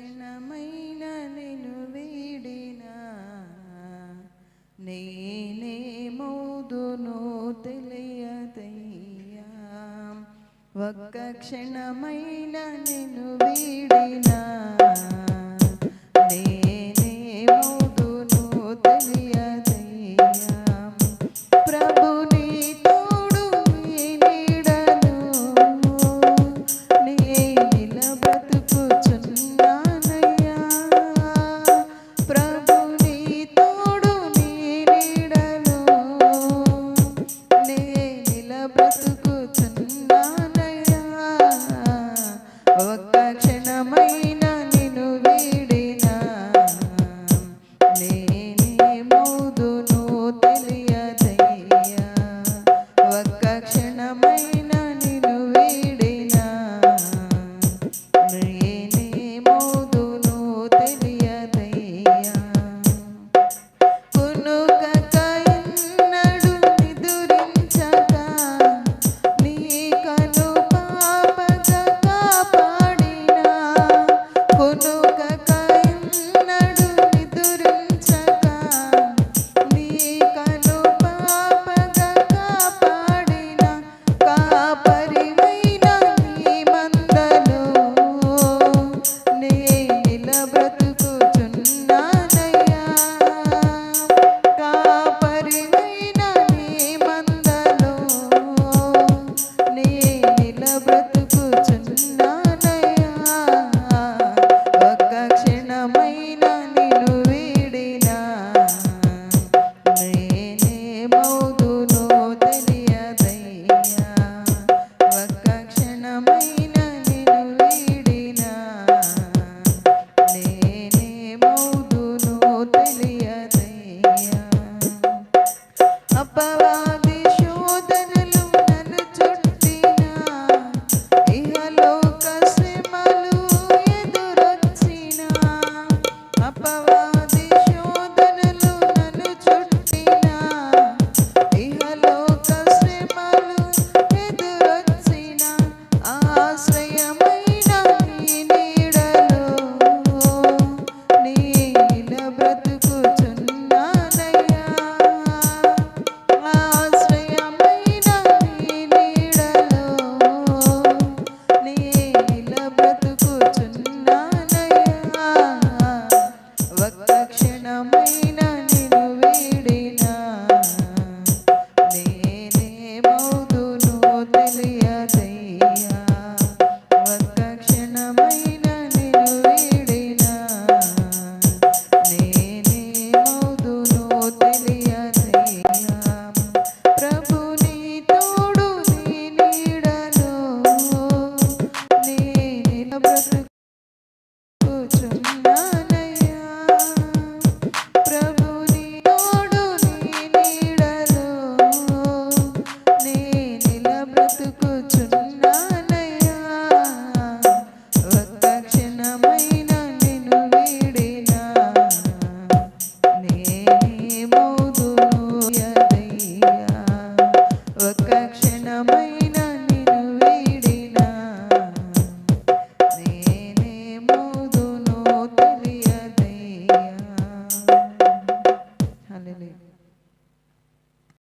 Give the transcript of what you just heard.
క్షణమైన నేను వీడినా నేనే మోదును తెలియదయ్యా. ఒక్క క్షణమైన నేను వీడినా to me.